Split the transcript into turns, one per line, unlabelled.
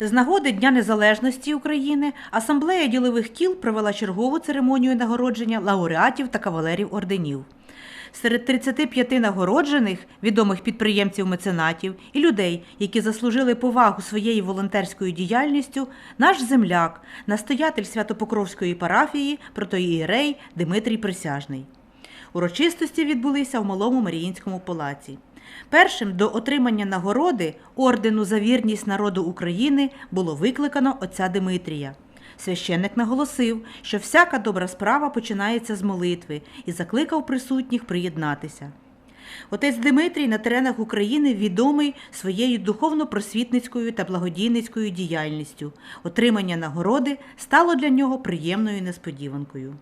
З нагоди Дня Незалежності України Асамблея ділових кіл провела чергову церемонію нагородження лауреатів та кавалерів орденів. Серед 35 нагороджених відомих підприємців-меценатів і людей, які заслужили повагу своєю волонтерською діяльністю, наш земляк, настоятель Святопокровської парафії, протоієрей Дмитрій Присяжний. Урочистості відбулися в Малому Маріїнському палаці. Першим до отримання нагороди ордену за вірність народу України було викликано отця Димитрія. Священник наголосив, що всяка добра справа починається з молитви і закликав присутніх приєднатися. Отець Димитрій на теренах України відомий своєю духовно-просвітницькою та благодійницькою діяльністю. Отримання нагороди стало для нього приємною несподіванкою.